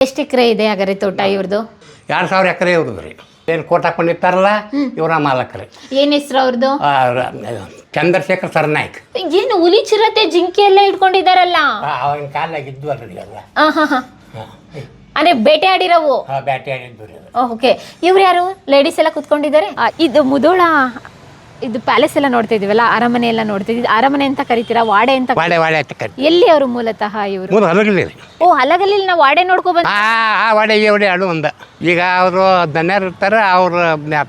ಎಷ್ಟು ಎಕರೆ ಇದೆ ಹಾಗಾದ್ರೆ ತೋಟ ಇವ್ರದ್ದು ಎರಡು ಸಾವಿರ ಎಕರೆ ಇವ್ರದ್ದು ರೀ. ಏನು ಕೋಟ್ ಹಾಕೊಂಡಿರ್ತಾರಲ್ಲ ಇವರ ಮಾಲಕರು ಏನ್ ಹೆಸರು ಅವ್ರದ್ದು ಆ, ರ- ಚಂದ್ರಶೇಖರ್ ಸರ್ನಾಯ್ಕ್. ಏನು ಹುಲಿ ಚಿರತೆ ಜಿಂಕೆ ಎಲ್ಲ ಇಟ್ಕೊಂಡಿದಾರಲ್ಲ? ಆ, ಅವಾಗಿನ ಕಾಲಾಗ ಇದ್ದು ಅಲ್ರಿ ಎಲ್ಲ ಆ, ಹಾ ಹಾ. ಅಂದ್ರೆ ಬೇಟೆ ಆಡಿರವು? ಆ, ಬ್ಯಾಟಿ ಆಡಿದ್ವು ರೀ ಅದು. ಓಕೆ. ಇವ್ರು ಯಾರು? ಲೇಡೀಸ್ ಎಲ್ಲ ಕುತ್ಕೊಂಡಿದ್ದಾರೆ? ಆ, ಇದು ಮುದೋಳ. ಇದು ಪ್ಯಾಲೇಸ್ ಎಲ್ಲ ನೋಡ್ತಾ ಇದೀವಲ್ಲ ಅರಮನೆ ಎಲ್ಲ ನೋಡ್ತಾ ಇದ್ದೀವಿ ಅರಮನೆ ಅಂತ ಕರಿತೀರಾ ವಾಡೆ ಅಂತ ವಾಡೆ ವಾಡೆ ಅಂತ ಕರಿ. ಎಲ್ಲಿ ಅವರು ಮೂಲತಃ ಇವರು? ಮುಂದೆ ಹಲಗಲಿ ಓ ಹಲಗಲ್ಲಿ ನಾವು ವಾಡೆ ನೋಡ್ಕೊ ಬಂದ್ ಆ ಆ ವಾಡೆ ಈ ವಾಡೆ ಅಳು ಒಂದ. ಈಗ ಅವರು ದನ್ಯರು ಇರ್ತಾರೆ ಅವ್ರ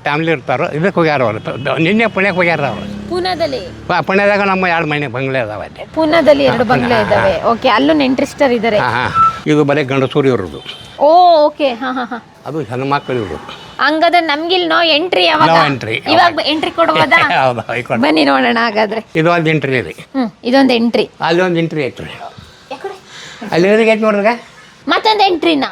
ಫ್ಯಾಮಿಲಿ ಇರ್ತಾರೋ. ಇದಕ್ಕೆ ಹೋಗ್ಯಾರ ಅವರು. ನಿನ್ನೆ ಪುಣ್ಯಕ್ಕೆ ಹೋಗ್ಯಾರ ಅವರು. ಪೂನಾದಲ್ಲಿ ಪುಣ್ಯದಾಗ ನಮ್ಮ ಎರಡು ಮನೆ ಬಂಗ್ಲೆ ಅದಾವ ಅಲ್ಲಿ. ಪೂನಾದಲ್ಲಿ ಎರಡು ಬಂಗ್ಲೆ ಇದಾವೆ. ಓಕೆ ಅಲ್ಲೂ ನೆಂಟ್ರಿಸ್ಟರ್ ಇದ್ದಾರೆ ಹಾಂ ಹಾಂ. ಇದು ಬರೀ ಗಂಡಸೂರು ಇವರದು ಓ ಓಕೆ ಹಾ ಹಾ ಹಾ. ಅದು ಹೆಣ್ಮಕ್ಳು ಇವರು ಹಂಗಾದ್ರೆ ನಮ್ಗಿಲ್ ನೋ ಎಂಟ್ರಿ ಯಾವಾಗ? entry. ಇವಾಗ ಎಂಟ್ರಿ ಕೊಡ್ಬೋದಾ? ಹೌದು ಬನ್ನಿ ನೋಡೋಣ ಹಾಗಾದ್ರೆ. ಇದು ಒಂದು ಎಂಟ್ರಿ ರೀ. ಹ್ಮ್ ಇದೊಂದು ಎಂಟ್ರಿ ಅಲ್ಲಿ ಒಂದು ಎಂಟ್ರಿ ಐತ್ರಿ ಅಲ್ಲಿ ಎದುರಿಗೆ ಐತಿ ನೋಡ್ರಿ ಮತ್ತೊಂದು ಎಂಟ್ರಿನ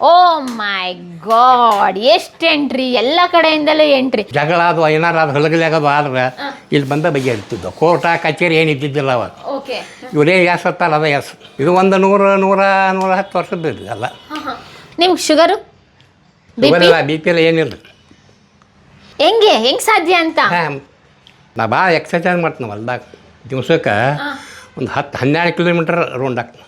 ಓ ಮೈ ಗಾಡ್ ಎಷ್ಟು ಎಂಟ್ರಿ ಎಲ್ಲ ಕಡೆಯಿಂದಲೂ ಎಂಟ್ರಿ ಜಗಳ ಅದು ಏನಾರು ಅದು ಆದ್ರೆ ಇಲ್ಲಿ ಬಂದ ಬಗೆಹರಿತಿದ್ದು ಕೋರ್ಟ ಕಚೇರಿ ಏನು ಇದ್ದಿದ್ದಿಲ್ಲ ಅವಾಗ. ಓಕೆ. ಇವರೇ ಯಾಸ ಹತ್ತಾರ ಅದ ಯಾಸ ಇದು ಒಂದು ನೂರು ನೂರ ನೂರ ಹತ್ತು ವರ್ಷದ್ದು ಇದು ಎಲ್ಲ ನಿಮ್ಗೆ sugar B P B P ಎಲ್ಲ ಏನಿಲ್ಲ ಹೆಂಗೆ ಹೆಂಗೆ ಸಾಧ್ಯ ಅಂತ. ನಾ ಭಾಳ ಎಕ್ಸರ್ಸೈಸ್ ಮಾಡ್ತೀನಿ ಹೊಲ್ದಾಗ ದಿವ್ಸಕ್ಕೆ ಒಂದು ಹತ್ತು ಹನ್ನೆರಡು ಕಿಲೋಮೀಟ್ರ್ ರೌಂಡ್ ಹಾಕ್ತೀನಿ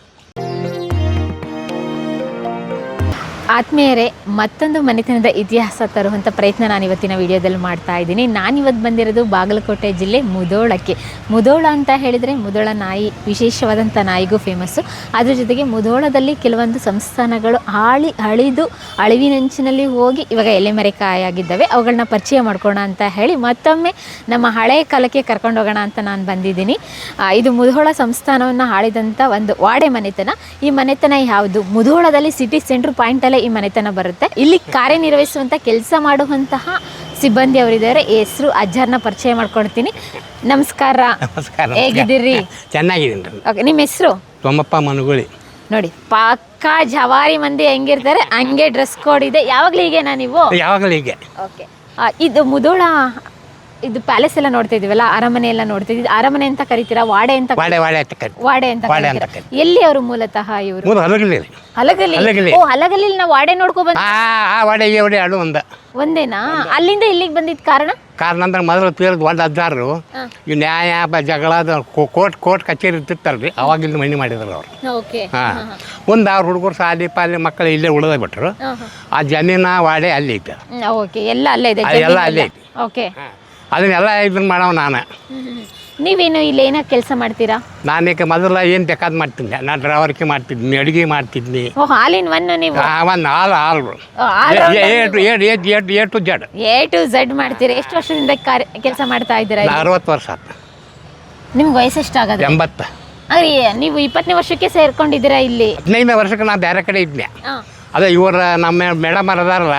ಆತ್ಮೀಯರೇ, ಮತ್ತೊಂದು ಮನೆತನದ ಇತಿಹಾಸ ತರುವಂಥ ಪ್ರಯತ್ನ ನಾನು ಇವತ್ತಿನ ವಿಡಿಯೋದಲ್ಲಿ ಮಾಡ್ತಾ ಇದ್ದೀನಿ. ನಾನಿವತ್ತು ಬಂದಿರೋದು ಬಾಗಲಕೋಟೆ ಜಿಲ್ಲೆ ಮುದೋಳಕ್ಕೆ. ಮುದೋಳ ಅಂತ ಹೇಳಿದರೆ ಮುದೋಳ ನಾಯಿ ವಿಶೇಷವಾದಂಥ ನಾಯಿಗೂ ಫೇಮಸ್ಸು ಅದ್ರ ಜೊತೆಗೆ ಮುದೋಳದಲ್ಲಿ ಕೆಲವೊಂದು ಸಂಸ್ಥಾನಗಳು ಆಳಿ, ಅಳಿದು, ಅಳಿವಿನಂಚಿನಲ್ಲಿ ಹೋಗಿ ಇವಾಗ ಎಲೆಮರೆಕಾಯಾಗಿದ್ದಾವೆ. ಅವುಗಳನ್ನ ಪರಿಚಯ ಮಾಡ್ಕೋಣ ಅಂತ ಹೇಳಿ ಮತ್ತೊಮ್ಮೆ ನಮ್ಮ ಹಳೆಯ ಕಾಲಕ್ಕೆ ಕರ್ಕೊಂಡು ಹೋಗೋಣ ಅಂತ ನಾನು ಬಂದಿದ್ದೀನಿ. ಇದು ಮುಧೋಳ ಸಂಸ್ಥಾನವನ್ನು ಆಳಿದಂಥ ಒಂದು ವಾಡೆ ಮನೆತನ. ಈ ಮನೆತನ ಯಾವುದು? ಮುದೋಳದಲ್ಲಿ ಸಿಟಿ ಸೆಂಟ್ರ್ ಪಾಯಿಂಟಲ್ಲೇ ಈ ಮನೆತನ ಬರುತ್ತೆ. ಇಲ್ಲಿ ಕಾರ್ಯನಿರ್ವಹಿಸುವಂಥ ಕೆಲಸ ಮಾಡುವಂತಹ ಸಿಬ್ಬಂದಿ ಅವರಿದ್ದಾರೆ. ಹೆಸರು ಅಜ್ಜಾರ್ನ ಪರಿಚಯ ಮಾಡ್ಕೊಳ್ತೀನಿ. ನಮಸ್ಕಾರ. ನಮಸ್ಕಾರ. ಹೇಗಿದ್ದೀರಿ? ಚೆನ್ನಾಗಿದ್ದೀನಿ ಓಕೆ ನಿಮ್ಮ ಹೆಸರು? ತೊಮ್ಮಪ್ಪ ಮನುಗುಳಿ. ನೋಡಿ ಪಕ್ಕಾ ಜವಾರಿ ಮಂದಿ ಹೆಂಗಿರ್ತಾರೆ ಹಂಗೆ ಡ್ರೆಸ್ ಕೋಡ್ ಇದೆ. ಯಾವಾಗಲೂ ಹೀಗೆನಾ ನೀವು? ಯಾವಾಗಲೂ ಹೀಗೆ. ಓಕೆ. ಇದು ಮುದೋಳ ಇದು ಪ್ಯಾಲೇಸ್ ಎಲ್ಲ ನೋಡ್ತಾ ಇದೀವಲ್ಲ ಅರಮನೆ ಎಲ್ಲ ನೋಡ್ತಾ ಇದ್ದೀವಿ. ಅರಮನೆ ಅಂತ ಕರಿತೀರಾ ವಾಡೆ ಅಂತ ವಾಡೆ ವಾಡೆ ಅಂತ ಕರಿ ವಾಡೆ ಅಂತ ವಾಡೆ ಅಂತ ಕರಿತೀರಾ? ಎಲ್ಲಿ ಅವರು ಮೂಲತಃ ಇವರು? ಮೂರು ಹಲಗಲಿ ಹಲಗಲಿ ಹಲಗಲಿ. ಓ ಹಲಗಲಿ ನಾವು ವಾಡೆ ನೋಡ್ಕೊ ಬಂದ ಆ ಆ ವಾಡೆ ಈ ವಾಡೆ ಅಡು ಒಂದ. ಒಂದೇನಾ? ಅಲ್ಲಿಂದ ಇಲ್ಲಿಗೆ ಬಂದಿದ್ ಕಾರಣ? ಕಾರಣ ಅಂದ್ರೆ ಮೊದಲು ತೀರ್ದು ಒಂದ್ ಅಜ್ಜಾರು ಈ ನ್ಯಾಯ ಬ- ಜಗಳ ಅದು ಕೋ- ಕೋರ್ಟ್ ಕೋರ್ಟ್ ಕಚೇರಿ ಇರ್ತಿತ್ತಲ್ರಿ ಅವಾಗ ಇಲ್ಲಿ ಮನೆ ಮಾಡಿದ್ರು ಅವ್ರು. ಓಕೆ. ಹಾಂ. ಮುಂದೆ ಅವ್ರ ಹುಡುಗರು ಸಾಲಿ ಪಾಲಿ ಮಕ್ಕಳು ಇಲ್ಲೇ ಉಳಿದ ಬಿಟ್ರು. ಆ ಜಮೀನ ವಾಡೆ ಅಲ್ಲಿ ಇತ್ತು ಓಕೆ. ಎಲ್ಲ ಅಲ್ಲೇ ಇದೆ ಎಲ್ಲ ಅಲ್ಲೇ ಇದೆ. ಓಕೆ. ಅದನ್ನೆಲ್ಲ ಇದನ್ನ ಮಾಡವ ನಾನು. ನೀವೇನು ಇಲ್ಲಿ ಏನೋ ಕೆಲಸ ಮಾಡ್ತೀರಾ? ನಾನೀಗ ಮೊದಲ ಏನು ಬೇಕಾದ್ ಮಾಡ್ತಿದ್ದೆ. ನಾನು ಡ್ರೈವರ್ಗೆ ಮಾಡ್ತಿದ್ನಿ ಅಡುಗೆ ಮಾಡ್ತಿದ್ನಿ. ಓ ಹಾಲಿನ ಒನ್ ನೀವು? ಒಂದು ಹಾಲು ಹಾಲು. ಓ, all rounder A to Z. A to Z ಮಾಡ್ತೀರಾ? ಎಷ್ಟು ವರ್ಷದಿಂದ ಕಾರ್ಯ ಕೆಲಸ ಮಾಡ್ತಾ ಇದ್ದೀರಾ ಇಲ್ಲಿ? ಅರವತ್ತು ವರ್ಷ ಆತು. ನಿಮ್ಗೆ ವಯಸ್ಸು ಎಷ್ಟಾಗತ್ತೆ ಎಂಬತ್ತು. ನೀವು ಇಪ್ಪತ್ತನೇ ವರ್ಷಕ್ಕೆ ಸೇರ್ಕೊಂಡಿದ್ದೀರಾ ಇಲ್ಲಿ? ಹದಿನೈದನೇ ವರ್ಷಕ್ಕೆ ನಾನು ಬೇರೆ ಕಡೆ ಇದ್ದೆ. ಆ, ಅದೇ ಇವರ ನಮ್ಮ ಮೇಡಮ್ ಅದಾರಲ್ಲ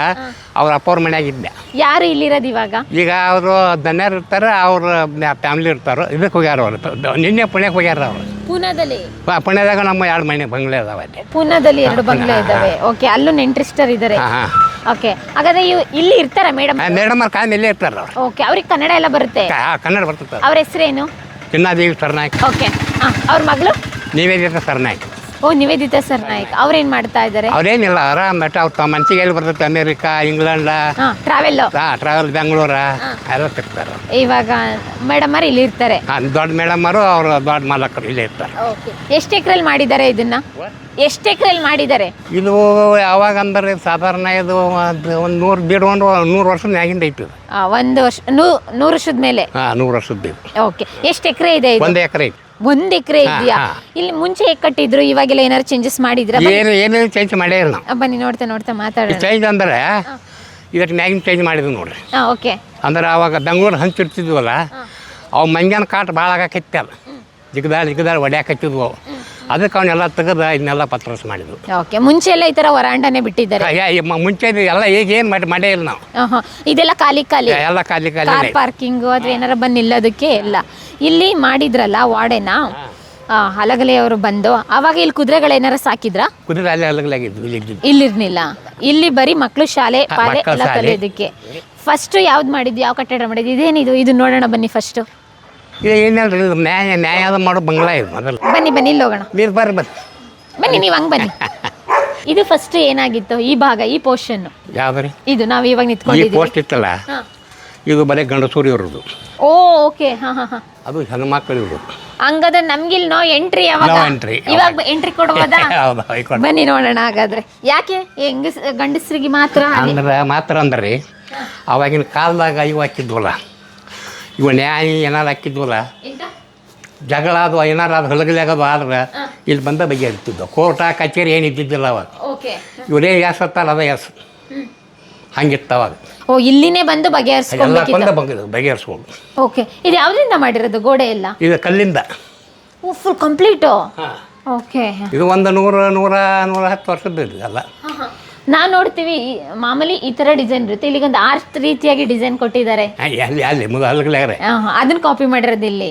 ಅವ್ರ ಅಪ್ಪವ್ರ ಮನೆಯಾಗ ಇದ್ದೆ. ಯಾರು ಇಲ್ಲಿರೋದು ಇವಾಗ? ಈಗ ಅವರು ದನ್ಯರು ಇರ್ತಾರೆ ಅವ್ರ ಫ್ಯಾಮಿಲಿ ಇರ್ತಾರೋ ಇದಕ್ಕೆ ಹೋಗ್ಯಾರ ಅವರು. ನಿನ್ನೆ ಪುಣ್ಯಕ್ಕೆ ಹೋಗ್ಯಾರ ಅವರು. ಪೂನಾದಲ್ಲಿ ಪುಣ್ಯದಾಗ ನಮ್ಮ ಎರಡು ಮನೆ ಬಂಗ್ಲೆ ಅದಾವ ಅಲ್ಲಿ. ಪೂನಾದಲ್ಲಿ ಎರಡು ಬಂಗ್ಲೆ ಇದ್ದಾವೆ ಓಕೆ ಅಲ್ಲೂ ನೆಂಟ್ರಿಸ್ಟರ್ ಇದ್ದಾರೆ ಓಕೆ ಹಾಗಾದ್ರೆ ಇವ್ ಇಲ್ಲಿ ಇರ್ತಾರ ಮೇಡಮ್? ಮೇಡಮ್ ಅವ್ರ ಕಾಯಂ ಇಲ್ಲೇ ಇರ್ತಾರ ಅವ್ರು. ಓಕೆ ಅವ್ರಿಗೆ ಕನ್ನಡ ಎಲ್ಲ ಬರುತ್ತೆ? ಕನ್ನಡ ಬರ್ತದೆ. ಅವ್ರ ಹೆಸರೇನು? ಚಿನ್ನಾದೇವಿ ಸರ್ನಾಯ್ಕ್. ಓಕೆ ಅವ್ರ ಮಗಳು? ನೀವೇದಿರ ಸರ್ನಾಯ್ಕ್. ಓ ನಿವೇದಿತಾ ಸರ್ ನಾಯಕ್ ಅವ್ರೇನ್ ಮಾಡ್ತಾ ಇದ್ದಾರೆ? ಅವ್ರೇನಿಲ್ಲ ಆರಾಮ್ ಬಟ್ ಅವ್ರ ತಮ್ಮ ಮನ್ಸಿಗೆ ಎಲ್ಲಿ ಬರ್ತೈತೆ ಅಮೇರಿಕಾ ಇಂಗ್ಲೆಂಡ್? ಟ್ರಾವೆಲ್ ಟ್ರಾವೆಲ್ ಬೆಂಗಳೂರ ಎಲ್ಲ ತಿರ್ತಾರೆ ಇವಾಗ ಮೇಡಮ್ ಅವ್ರು ಇಲ್ಲಿ ಇರ್ತಾರೆ? ದೊಡ್ಡ ದೊಡ್ಡ ಅವರು ಅವ್ರ ದೊಡ್ಡ ಮಾಲಕರು ಇಲ್ಲಿ ಇರ್ತಾರೆ. ಎಷ್ಟು ಎಕ್ರೆ ಮಾಡಿದ್ದಾರೆ ಇದನ್ನ? ಎಷ್ಟು ಎಕ್ರೆ ಮಾಡಿದ್ದಾರೆ? ಇದು ಯಾವಾಗ ಅಂದ್ರೆ ಸಾಧಾರಣ ಇದು ಒಂದು ನೂರು ಬೀಡ್ ಒಂದು ನೂರು ವರ್ಷದ ಮ್ಯಾಗಿಂದ ಐತಿ ಆ, ಒಂದು ವರ್ಷ ನೂರು ವರ್ಷದ ಮೇಲೆ? ಹಾಂ ನೂರು ವರ್ಷದ ಓಕೆ. ಎಷ್ಟು ಎಕರೆ ಇದೆ ಇದು? ಒಂದು ಎಕರೆ ಐತಿ. ಒಂದ್ ಎಕರೆ ಇದೆಯಾ? ಇಲ್ಲಿ ಮುಂಚೆ ಹೇಗ್ ಕಟ್ಟಿದ್ರು? ಇವಾಗೆಲ್ಲ ಏನಾದ್ರು ಚೇಂಜಸ್ ಮಾಡಿದ್ರ? ಏನು ಏನೇನು ಚೇಂಜ್ ಮಾಡೇ ಇಲ್ಲ ನಾವು ಬನ್ನಿ ನೋಡ್ತಾ ನೋಡ್ತಾ ಮಾತಾಡೋಣ. ಚೇಂಜ್ ಅಂದ್ರೆ ಇದಕ್ಕೆ ಮ್ಯಾಗಿನ ಚೇಂಜ್ ಮಾಡಿದ್ವಿ ನೋಡ್ರಿ. ಹಾ ಓಕೆ. ಅಂದ್ರೆ ಅವಾಗ ಬೆಂಗಳೂರು ಹಂಚಿರ್ತಿದ್ವಲ್ಲ ಅವು ಮಂಗ್ಯಾನ ಕಾಟ ಭಾಳ ಆಗಾಕೈತಿ ಅಲ್ಲ ಜಿಗದಾಳ ಜಿಗದಾಳ ಹೊಡ್ಯಾಕತ್ತಿದ್ವು ಅವು ಅದಕ್ಕೆ ಅವನ್ನೆಲ್ಲ ತೆಗೆದು ಇದನ್ನೆಲ್ಲ ಪತ್ರಸ್ ಮಾಡಿದ್ವು ಓಕೆ ಮುಂಚೆ ಎಲ್ಲ ಈ ತರ ವರಾಂಡನೆ ಬಿಟ್ಟಿದ್ದಾರೆ? ಯಾ- ಮ- ಮುಂಚೆ ಇದು ಎಲ್ಲ ಈಗ ಏನ್ ಮಾಡಿ ಮಾಡೇ ಇಲ್ಲ ನಾವು. ಆಹಾ. ಇದೆಲ್ಲ ಖಾಲಿ ಖಾಲಿ. ಎಲ್ಲ ಖಾಲಿ ಖಾಲಿ ಕಾರ್ ಪಾರ್ಕಿಂಗ್ ಅಥವಾ ಏನಾರ ಬಂದು ನಿಲ್ಲೋದಕ್ಕೆ ಎಲ್ಲ ಇಲ್ಲಿ ಮಾಡಿದ್ರಲ್ಲ ವಾಡೆನ ಹಲಗಲಿ ಅವರು ಬಂದು ಅವಾಗ ಇಲ್ಲಿ ಕುದುರೆಗಳು ಏನಾರ ಸಾಕಿದ್ರ? ಕುದುರೆ ಅಲ್ಲೇ ಅಲ್ಲಗಲಾಗಿದ್ವು ಇಲ್ಲಿ ಇದ್ದಿದ್ದು. ಇಲ್ಲಿರ್ನಿಲ್ಲ ಇಲ್ಲಿ ಬರೀ ಮಕ್ಕಳು ಶಾಲೆ ಪಾಲೆ ಮಕ್ಕಳ ಎಲ್ಲ ಶಾಲೆ. ಕಲಿಯೋದಕ್ಕೆ ಫಸ್ಟ್ ಯಾವ್ದು ಮಾಡಿದ್ದು ಯಾವ ಕಟ್ಟಡ ಮಾಡಿದ್ದು ಇದೇನಿದು? ಇದು ನೋಡೋಣ ಬನ್ನಿ ಫಸ್ಟ್ ಇದು ಏನಲ್ರಿ ಇದು ನ್ಯಾಯ ನ್ಯಾಯದ ಮಾಡೋ ಬಂಗ್ಲಾ ಇದು ಮೊದಲು ಬನ್ನಿ ಬನ್ನಿ ಇಲ್ಲಿ ಹೋಗೋಣ. ನೀರು ಬರ್ರಿ ಬರ್ರಿ ಬನ್ನಿ ನೀವು ಹಂಗೆ ಬನ್ನಿ. ಇದು ಫಸ್ಟ್ ಏನಾಗಿತ್ತು? ಈ ಭಾಗ ಈ ಪೋರ್ಷನ್ ಯಾವ್ದು ರೀ ಇದು ನಾವು ಇವಾಗ ಈ ನಿಂತ್ಕೊಂಡಿದ್ದೀವಿ. ಪೋಸ್ಟ್ ಇತ್ತಲ್ಲ? ಹಾ. ಇದು ಬರೀ ಗಂಡಸೂರಿ ಇರೋದು ಓ ಓಕೆ ಹಾ ಹಾ ಹಾ. ಅದು ಹೆಣ್ಮಕ್ಳು ಇರೋದು ಹಂಗಾದ್ರೆ ನಮ್ಗಿಲ್ ನೋ ಎಂಟ್ರಿ ಯಾವಾಗ? No entry. ಇವಾಗ ಎಂಟ್ರಿ ಕೊಡ್ಬೋದಾ? ಹೌದು ಹೈಕೋರ್ಟ್ ಬನ್ನಿ ನೋಡೋಣ ಹಾಗಾದ್ರೆ. ಯಾಕೆ? ಹೆಂಗಸ್ ಗಂಡಸರಿಗೆ ಮಾತ್ರ ಅಂದ್ರೆ ಮಾತ್ರ ಅಂದ್ರೆ ಅವಾಗಿನ ಕಾಲದಾಗ ಇವು ಹಾಕಿದ್ವಲ್ಲ ಇವು ನ್ಯಾಯ ಏನಾರು ಹಾಕಿದ್ವಲ್ಲ? ಜಗಳ ಅದು ಏನಾರು ಅದು ಹಲಗಲಾಗದು ಆದ್ರೆ ಇಲ್ಲಿ ಬಂದ ಬಗೆಹರಿತಿದ್ವು ಕೋರ್ಟ ಕಚೇರಿ ಏನು ಇದ್ದಿದ್ದಿಲ್ಲ ಅವಾಗ. ಇವರೇ ಯಾಸ ಹತ್ತಾರ ಅದ ಯಾಸ ಹಂಗಿತ್ತವಾಗ ಓ ಇಲ್ಲಿನೇ ಬಂದು ಎಲ್ಲ ಬಂದ ಬಗೆ ಬಗೆಹರಿಸ್ಬೋದು ಓಕೆ. ಇದು ಯಾವ್ದ್ರಿಂದ ಮಾಡಿರೋದು ಗೋಡೆ ಎಲ್ಲ? ಇದು ಕಲ್ಲಿಂದ. ಓ ಫುಲ್ ಕಂಪ್ಲೀಟು ಓಕೆ. ಇದು ಒಂದು ನೂರ ನೂರ ನೂರ ಹತ್ತು ವರ್ಷದ್ದು ಇದು ಎಲ್ಲ ನಾವು ನೋಡ್ತೀವಿ ಮಾಮೂಲಿ ಈ ತರ ಡಿಸೈನ್ ಇರುತ್ತೆ. ಇಲ್ಲಿಗೊಂದು ಆರ್ಟ್ ರೀತಿಯಾಗಿ ಡಿಸೈನ್ ಕೊಟ್ಟಿದ್ದಾರೆ. ಅಲ್ಲಿ ಅಲ್ಲಿ ಅದನ್ನ ಕಾಪಿ ಮಾಡಿರೋದು ಇಲ್ಲಿ.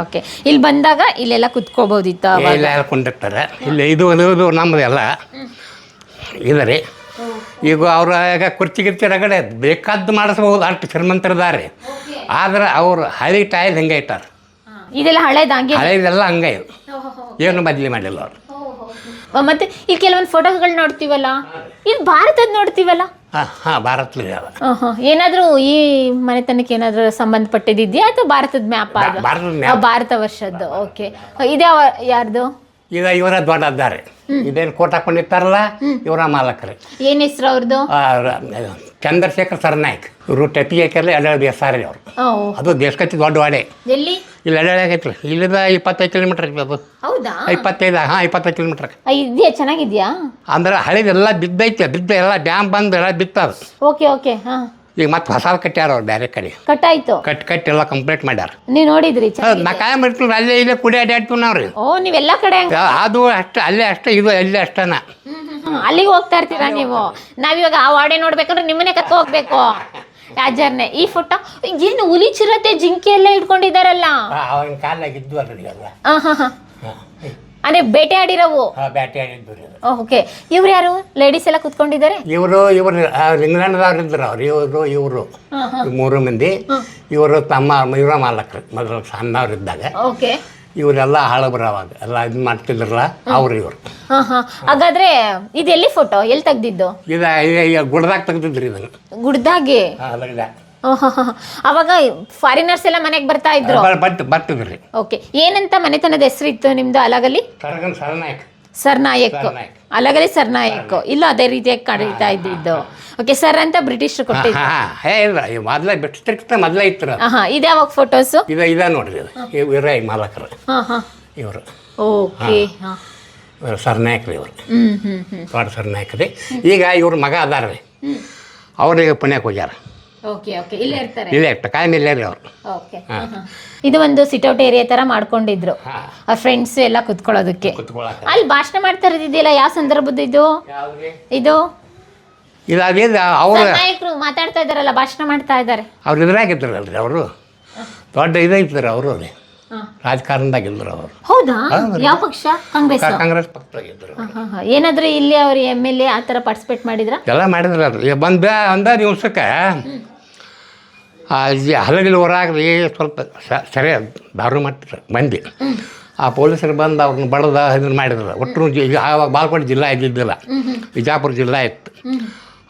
ಓಕೆ ಇಲ್ಲಿ ಬಂದಾಗ ಇಲ್ಲೆಲ್ಲ ಕುತ್ಕೋಬಹುದಿತ್ತು ಅವಾಗ. ಇಲ್ಲ ಕೊಂಡಿರ್ತಾರೆ ಇಲ್ಲಿ ಇದು ಇದು ಇದು ನಮ್ಮದು ಎಲ್ಲ. ಇದರಿ ಈಗ ಅವ್ರ ಈಗ ಕುರ್ಚಿ ಗಿರ್ಚಿ ರಗಡೆ ಬೇಕಾದ್ದು ಮಾಡಿಸ್ಬೋದು ಅಷ್ಟು ಶ್ರೀಮಂತರದಾರೆ ಆದ್ರೆ ಅವ್ರು ಹಳೆ ಟೈಲ್ ಹಿಂಗೆ ಇಟ್ಟಾರ? ಇದೆಲ್ಲ ಹಳೇದಾಗಿ ಹಳೇದೆಲ್ಲ ಹಂಗೆ ಏನು ಬದಲಿ ಮಾಡಿಲ್ಲ ಅವರು. ಮತ್ತೆ ಈ ಕೆಲವೊಂದು ಫೋಟೋಗಳು ನೋಡ್ತೀವಲ್ಲ? ಇಲ್ ಭಾರತದ ನೋಡ್ತೀವಲ್ಲ? ಭಾರತ. ಏನಾದ್ರೂ ಈ ಮನೆತನಕ್ಕೆ ಏನಾದ್ರೂ ಸಂಬಂಧಪಟ್ಟಿದ್ಯಾ ಅಥವಾ ಭಾರತದ ಮ್ಯಾಪ್ ಭಾರತ ವರ್ಷದ್ದು ಓಕೆ. ಇದ್ಯಾವ ಯಾರ್ದು? ಈಗ ಇವರ ದೊಡ್ಡದ್ದಾರೆ ಇದೇನು ಕೋಟ್ ಹಾಕೊಂಡಿರ್ತಾರಲ್ಲ ಇವರ ಮಾಲಕರು. ಏನ್ ಹೆಸರು ಅವ್ರದ್ದು ಚಂದ್ರಶೇಖರ್ ಸರ್ನಾಯ್ಕ್. ಇವರು ಟೆಪಿಗೆಲ್ಲ ಎಲ್ಲ ಆರ್ ಅವರು ಅದು ದೇಶಕತ್ತಿ ದೊಡ್ಡ ವಾಡೆ ಎಲ್ಲಿ? ಇಲ್ಲಿ ಎಲ್ಲ ಆಗೈತ್ರಿ ಇಲ್ಲಿಂದ ಇಪ್ಪತ್ತೈದು ಕಿಲೋಮೀಟ್ರ್ ಐತಿ ಅದು. ಹೌದಾ? ಇಪ್ಪತ್ತೈದು ಹಾಂ ಇಪ್ಪತ್ತೈದು ಕಿಲೋಮೀಟ್ರ್ ಇದೆಯಾ? ಚೆನ್ನಾಗಿದ್ಯಾ? ಅಂದ್ರೆ ಹಳೆದೆಲ್ಲ ಬಿದ್ದೈತೆ ಬಿದ್ದ ಎಲ್ಲ ಡ್ಯಾಮ್ ಬಂದು ಎಲ್ಲ ಬಿತ್ತದ. ಓಕೆ ಓಕೆ ಹಾ. ಈಗ ಮತ್ತೆ ಹೊಸ ಕಟ್ಟ್ಯಾರ ಅವ್ರು ಬೇರೆ ಕಡೆ. ಕಟ್ಟಾಯ್ತು. ಕಟ್ ಕಟ್ ಎಲ್ಲ ಕಂಪ್ಲೀಟ್ ಮಾಡ್ಯಾರ. ನೀವು ನೋಡಿದ್ರಿ ನಾ ಕಾಯಂ ಇರ್ತೀವಿ ಅಲ್ಲೇ ಇಲ್ಲೇ ಕುಡಿ ಅಡ್ಡಾಡ್ತೀವಿ ನಾವ್ರಿ. ಓ ನೀವೆಲ್ಲ ಕಡೆ ಅದು ಅಷ್ಟೇ ಅಲ್ಲೇ ಅಷ್ಟೇ ಇದು ಅಲ್ಲೇ ಅಷ್ಟೇನ. ಅಲ್ಲಿಗೆ ಹೋಗ್ತಾ ಇರ್ತೀರಾ ನೀವು? ನಾವಿವಾಗ ಆ ವಾಡೆ ನೋಡ್ಬೇಕಂದ್ರೆ ನಿಮ್ಮನೆ ಕತ್ತ ಹೋಗ್ಬೇಕು. ರಾಜರ್ನೆ ಈ ಫೋಟೋ ಏನು ಹುಲಿ ಚಿರತೆ ಜಿಂಕೆ ಎಲ್ಲ ಇಟ್ಕೊಂಡಿದಾರಲ್ಲ ಅವನ ಕಾಲಾಗ ಇದ್ದು ಅಲ್ರಿ ಎಲ್ಲ ಆ, ಹಾ ಹಾ. ಅಂದ್ರೆ ಬೇಟೆ ಆಡಿರೋವು? ಬ್ಯಾಟಿ ಆಡಿದ್ದು ರೀ ಓಕೆ. ಇವ್ರು ಯಾರು? ಲೇಡೀಸ್ ಎಲ್ಲ ಕುತ್ಕೊಂಡಿದ್ದಾರೆ? ಇವರು ಇವರು ಇಂಗ್ಲೆಂಡ್ದವ್ರು ಇದ್ರು ಅವ್ರು. ಇವರು ಇವರು. ಮೂರು ಮಂದಿ. ಇವರು ತಮ್ಮ ಇವರ ಮಾಲಕರು. ಮೊದಲು ಸಣ್ಣವ್ರು ಇದ್ದಾಗ. ಓಕೆ. ಇವರೆಲ್ಲ ಹಾಳು ಅವಾಗ ಎಲ್ಲ ಇದು ಮಾಡ್ತಿದ್ರಲ್ಲ ಅವ್ರು ಇವರು. ಹಾ ಹಾ. ಹಾಗಾದ್ರೆ ಇದು ಎಲ್ಲಿ ಫೋಟೋ ಎಲ್ಲಿ ತೆಗ್ದಿದ್ದು? ಇದು ಗುಡ್ದಾಗ ತೆಗ್ದಿದ್ರಿ ಇದನ್ನು. ಗುಡ್ದಾಗೆ? ಅದ್ರಾಗ ಓಹ್, ಹಾ, ಹಾ, ಹಾ. ಅವಾಗ ಫಾರಿನರ್ಸ್ ಎಲ್ಲ ಮನೆಗೆ ಬರ್ತಾ ಇದ್ರು? ಬರ್ತಿದ್ರಿ. ಓಕೆ ಏನಂತ ಮನೆತನದ ಹೆಸರು ಇತ್ತು ನಿಮ್ದು ಅಲಗಲಿ ಸರಗನ್ ಸರ್ನಾಯ್ಕ್. ಸರ್ನಾಯಕ್. ಸರ್ನಾಯಕ್. ಅಲಗಲಿ ಸರ್ನಾಯಕ್ ಇಲ್ಲ ಅದೇ ರೀತಿಯಾಗಿ ಕರೀತಾ ಇದ್ದಿದ್ದು. ಓಕೆ ಸರ್ ಅಂತ ಬ್ರಿಟಿಷರು ಕೊಟ್ಟಿದ್ದು ಹಾಂ ಹೇ. ಇಲ್ಲ ಈ ಮೊದಲೇ ಬಿಟ್ಟಿರ್ತ ಮೊದಲೇ ಇತ್ತು ಹಾ ಇದೆ ಯಾವಾಗ ಫೋಟೋಸ್ ಇದೆ ಇದ ನೋಡ್ರಿ ಇವರೇ ಮಾಲಕರು. ಹಾ ಹಾ. ಇವರು. ಓಕೆ ಹಾ. ಇವ್ರು ಸರ್ನಾಯ್ಕ್ರಿ ಇವರು. ಹ್ಮ್ ಹ್ಮ್ ಹ್ಮ್. ದೊಡ್ಡ ಸರ್ನಾಯ್ಕ್ ರೀ ಈಗ ಇವ್ರ ಮಗ ಅದಾರ ರೀ ಅವ್ರಿಗೆ ಪುಣ್ಯಕ್ಕೆ ಹೋಗ್ಯಾರ. ಓಕೆ ಓಕೆ ಇಲ್ಲೇ ಇರ್ತಾರೆ. ಇಲ್ಲೇ ಇಟ್ಟು ಕಾಯಂ ಇಲ್ಲೇ ರೀ ಅವ್ರು ಓಕೆ ಇದು ಒಂದು ಸಿಟೌಟ್ ಏರಿಯಾ ತರ ಮಾಡ್ಕೊಂಡಿದ್ರು. ಅವ್ರ ಫ್ರೆಂಡ್ಸ್ ಎಲ್ಲ ಕುತ್ಕೊಳ್ಳೋದಕ್ಕೆ. ಅಲ್ಲಿ ಭಾಷಣ ಮಾಡ್ತಾ ಇರೋದಿದೆಯಲ್ಲ ಯಾವ ಸಂದರ್ಭದ ಇದು? ಇದು? ಅವ್ರು ನಾಯಕರು ಮಾತಾಡ್ತಾ ಇದಾರಲ್ಲ ಭಾಷಣ ಮಾಡ್ತಾ ಇದ್ದಾರೆ. ಅವ್ರು ಇದ್ರಾಗಿದ್ರಲ್ರಿ ಅವರು. ದೊಡ್ಡ ಇದಾಗಿದ್ದಾರೆ ಅವರು. ರೀ ರಾಜಕಾರಣದಾಗ ಇದ್ರು ಅವರು. ಹೌದಾ? ಯಾವ ಪಕ್ಷ? ಕಾಂಗ್ರೆಸ್ ಕಾಂಗ್ರೆಸ್ ಪಕ್ಷದಾಗಿದ್ರು ಏನಾದ್ರೂ ಇಲ್ಲಿ ಅವ್ರು ಎಂ ಎಲ್ ಎ ಆ ಥರ ಪಾರ್ಟಿಸಿಪೇಟ್ ಮಾಡಿದ್ರ? ಎಲ್ಲ ಮಾಡಿದ್ರಲ್ರಿ ಈಗ ಬಂದ ಅಂದ ದಿವ್ಸಕ್ಕೆ ಹಲಗಿಲ್ ಹೊರಾಗ್ರಿ ಸ್ವಲ್ಪ ಸರಿ ದಾರು ಮಾಡ್ತಿದ್ರು ಮಂದಿ. ಆ ಪೊಲೀಸರು ಬಂದು ಅವ್ರನ್ನ ಬಡದ ಇದನ್ನ ಮಾಡಿದ್ರು. ಒಟ್ಟು ಆವಾಗ ಬಾಲ್ಕೋಟೆ ಜಿಲ್ಲಾ ಇದ್ದಿದ್ದಿಲ್ಲ. ಬಿಜಾಪುರ ಜಿಲ್ಲಾ ಇತ್ತು.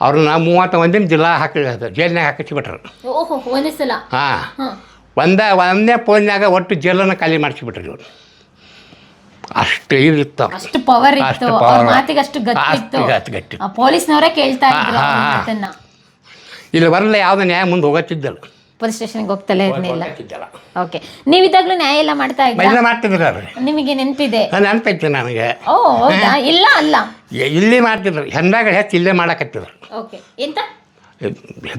ಅವ್ರನ್ನ ಮೂವತ್ತು ಒಂದಿನ ಜಿಲ್ಲಾ ಹಾಕಿ ಜೈಲಿನಾಗ ಹಾಕಿಸ್ಬಿಟ್ರು. ಹಾಂ. ಒಂದೇ ಒಂದನೇ ಫೋನ್ಯಾಗ ಒಟ್ಟು ಜೈಲನ್ನು ಖಾಲಿ ಮಾಡಿಸಿಬಿಟ್ರಿ ಇವರು. ಅಷ್ಟು ಇದಿತ್ತು ಅಷ್ಟು ಪವರ್ ಇತ್ತು. ಅಷ್ಟು ಅವ್ರ power. ಮಾತಿಗೆ ಅಷ್ಟು ಗಟ್ಟಿ ಅಷ್ಟು ಗತ್ತು ಗಟ್ಟಿ ಆ ಪೊಲೀಸ್ನವರೇ ಕೇಳ್ತಾ ಇದ್ರು ಅವ್ರ ಮಾತನ್ನ. ಇಲ್ಲಿ ಬರಲ್ಲ ಯಾವ್ದು ನ್ಯಾಯ ಮುಂದೆ ಹೋಗತ್ತಿದ್ದಲ್ಲ ಪೊಲೀಸ್ ಸ್ಟೇಷನ್ಗೆ ಹೋಗ್ತಲೇ ಇರ್ಲಿಲ್ಲ. ಹೋಗತ್ತಿದ್ದಲ್ಲ ಓಕೆ. ನೀವಿದ್ದಾಗ್ಲೂ ನ್ಯಾಯ ಎಲ್ಲ ಮಾಡ್ತಾ ಇದ್ರ? ಮೈದ ಮಾಡ್ತಿದ್ರು ಅವ್ರು. ನಿಮಗೆ ನೆನಪಿದೆ? ನಾನು ನೆನಪೈತಿ ನನಗೆ. ಓ ಹೌದಾ? ಇಲ್ಲ ಅಲ್ಲ. ಎ- ಇಲ್ಲಿ ಮಾಡ್ತಿದ್ರು. ಹಿಂದಾಗಡೆ ಹೆಚ್ಚು ಇಲ್ಲೇ ಮಾಡಕತ್ತಿದ್ರು. ಓಕೆ. ಎಂತ?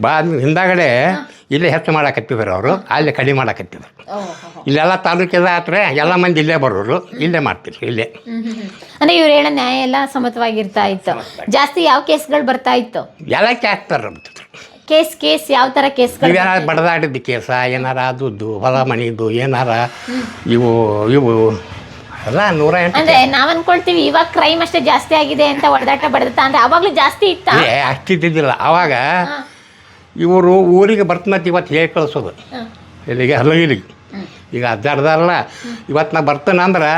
ಬಾ ಹಿಂದಾಗಡೆ ಇಲ್ಲೇ ಹೆಚ್ಚು ಮಾಡಕತ್ತಿದ್ರು ಅವರು ಅಲ್ಲಿ ಕಡಿಮೆ ಮಾಡಕತ್ತಿದ್ರು. ಇಲ್ಲೆಲ್ಲ ತಾಲೂಕಿದ ಆತ್ರೆ ಎಲ್ಲ ಮಂದಿ ಇಲ್ಲೇ ಬರೋರು ಇಲ್ಲೇ ಮಾಡ್ತಿದ್ರು ಇಲ್ಲೇ. ಅಂದ್ರೆ ಇವ್ರು ಹೇಳೋ ನ್ಯಾಯ ಎಲ್ಲ ಸಮತವಾಗಿರ್ತಾ ಇತ್ತು. ಜಾಸ್ತಿ ಯಾವ ಕೇಸ್ಗಳು ಬರ್ತಾ ಇತ್ತು? ಎಲ್ಲ ಕ್ಯಾಸ್ತಾರ ಕೇಸ್ ಕೇಸ್ ಯಾವ ತರ ಕೇಸ್ಗಳು ಇವೇನಾರ ಬಡದಾಡಿದ್ದು ಕೇಸ ಏನಾರ ಅದುದ್ದು ಹೊಲ ಮಣಿದು ಏನಾರ ಇವು ಇವು ಎಲ್ಲ ನೂರ ಎಂಟು ಅಂದ್ರೆ ನಾವ್ ಅನ್ಕೊಳ್ತೀವಿ ಇವಾಗ ಕ್ರೈಮ್ ಅಷ್ಟೇ ಜಾಸ್ತಿ ಆಗಿದೆ ಅಂತ ಹೊಡೆದಾಟ ಬಡದಾಟ ಅಂದ್ರೆ ಅವಾಗ್ಲೂ ಜಾಸ್ತಿ ಇತ್ತ? ಏ ಅಷ್ಟಿದ್ದಿದ್ದಿಲ್ಲ. ಅವಾಗ ಇವರು ಊರಿಗೆ ಬರ್ತನಂತ ಇವತ್ತು ಹೇಳಿ ಕಳಿಸೋದು. ಇಲ್ಲಿಗೆ ಹಲಗಿಲಿಗೆ ಈಗ ಅಜ್ಜಾರ್ದಾರಲ್ಲ ಇವತ್ತು ನಾ ಬರ್ತೇನೆ ಅಂದ್ರೆ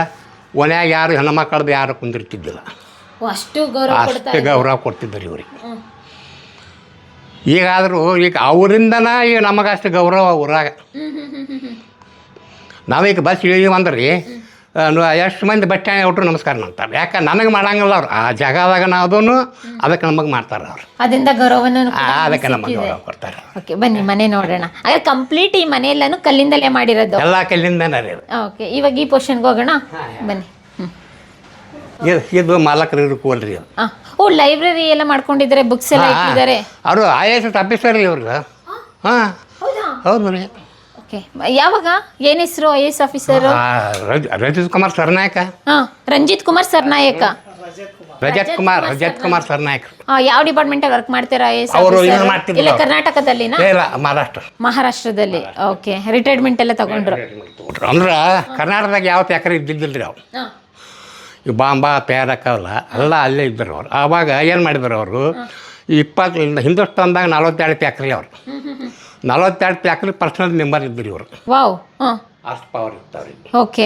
ಒನ್ಯಾಗ ಯಾರು ಹೆಣ್ಮಕ್ಳದ್ದು ಯಾರು ಕುಂದಿರ್ತಿದ್ದಿಲ್ಲ. ಅಷ್ಟು ಗೌರವ ಕೊಡ್ತಾ ಅಷ್ಟು ಗೌರವ ಕೊಡ್ತಿದ್ದರು ಇವ್ರಿಗೆ. ಈಗಾದರೂ ಈಗ ಅವರಿಂದನ ಈಗ ನಮಗೆ ಅಷ್ಟು ಗೌರವ ಊರಾಗ. ನಾವೀಗ ಬಸ್ ಇಳಿವಂದ್ರಿ ಎಷ್ಟು ಮಂದಿ ಬಟ್ಟೆ ಒಟ್ಟರು ನಮಸ್ಕಾರ ಮಾಡ್ತಾರೆ. ಯಾಕೆ ನನಗೆ ಮಾಡಂಗಿಲ್ಲ ಅವ್ರು. ಆ ಜಾಗದಾಗ ನಾವು ಅದಕ್ಕೆ ನಮಗೆ ಮಾಡ್ತಾರೆ ಅವ್ರು. ಅದರಿಂದ ಗೌರವವನ್ನು ಆ, ಅದಕ್ಕೆ ನಮಗೆ ಗೌರವ ಕೊಡ್ತಾರೆ. ಓಕೆ ಬನ್ನಿ ಮನೆ ನೋಡೋಣ. ಹಾಗಾದ್ರೆ ಕಂಪ್ಲೀಟ್ ಈ ಮನೆ ಎಲ್ಲಾನು ಕಲ್ಲಿಂದಲೇ ಮಾಡಿರೋದು? ಎಲ್ಲ ಕಲ್ಲಿಂದನೇ ರೀ ಓಕೆ ಇವಾಗ ಈ ಪೋರ್ಷನ್ಗೆ ಹೋಗೋಣ? ಬನ್ನಿ. ಇದು ಇದು ಮಾಲಕರು ಇರ್ಕೋಲ್ರಿ ಅದು. ಆ, ಓ ಲೈಬ್ರರಿ ಎಲ್ಲ ಮಾಡ್ಕೊಂಡಿದ್ದಾರೆ ಬುಕ್ಸ್ ಎಲ್ಲ ಇಟ್ಟಿದ್ದಾರೆ. ಅವರು ಐ ಎಸ್ ಎಸ್ ಆಫೀಸರ್ ರೀ ಇವ್ರಿಗೆ ಹಾಂ. ಹೌದಾ? ಹೌದು ರೀ. ಓಕೆ. ಯಾವಾಗ? ಏನ್ ಹೆಸರು ಐ ಎಸ್ ಆಫೀಸರ್? ಆ, ರಜ- ರಜತ್ ಕುಮಾರ್ ಸರ್ನಾಯಕ. ಹಾ ರಂಜಿತ್ ಕುಮಾರ್ ಸರ್ನಾಯಕ. ರಜತ್ ಕುಮಾರ್ ರಜತ್ ಕುಮಾರ್ ಸರ್ನಾಯಕ್. ಆ, ಯಾವ ಡಿಪಾರ್ಟ್ಮೆಂಟ್ ವರ್ಕ್ ಮಾಡ್ತೀರಾ ಐ ಎಸ್ ಅವರು ಇದು ಮಾಡ್ತಿದ್ರು. ಇಲ್ಲ ಅವ್ರು. ಕರ್ನಾಟಕದಲ್ಲಿನಾ? ಏ, ಇಲ್ಲ ಮಹಾರಾಷ್ಟ್ರ. ಮಹಾರಾಷ್ಟ್ರದಲ್ಲಿ. ಓಕೆ. ರಿಟೈರ್ಮೆಂಟ್ ಎಲ್ಲ ತಗೊಂಡ್ರು. ಅಂದ್ರೆ ಕರ್ನಾಟಕದಾಗ ಯಾವ ಪ್ಯಾಕರ್ ಇದ್ದಿದ್ದಿಲ್ಲ ರೀ ಅವ್ರು. ಹಾ. ಈ ಬಾಂಬಾ ಅವಲ್ಲ ಎಲ್ಲ ಅಲ್ಲೇ ಇದ್ದರು ಅವರು. ಆವಾಗ ಏನು ಮಾಡಿದ್ರು ಅವರು? ಇಪ್ಪತ್ತು ಹಿಂದೂಸ್ತಾನ್ದಾಗ ನಲವತ್ತೆರಡು ಪ್ಯಾಕ್ರಿ ಅವ್ರು. ನಲವತ್ತೆರಡು ಪ್ಯಾಕಲ್ ಪರ್ಸನಲ್ ಮೆಂಬರ್ ಇದ್ದರು ಇವರು. ವಾವ್ ಹಾಂ. ಅಷ್ಟು ಪವರ್ ಇರ್ತಾವ್ರಿ ಓಕೆ.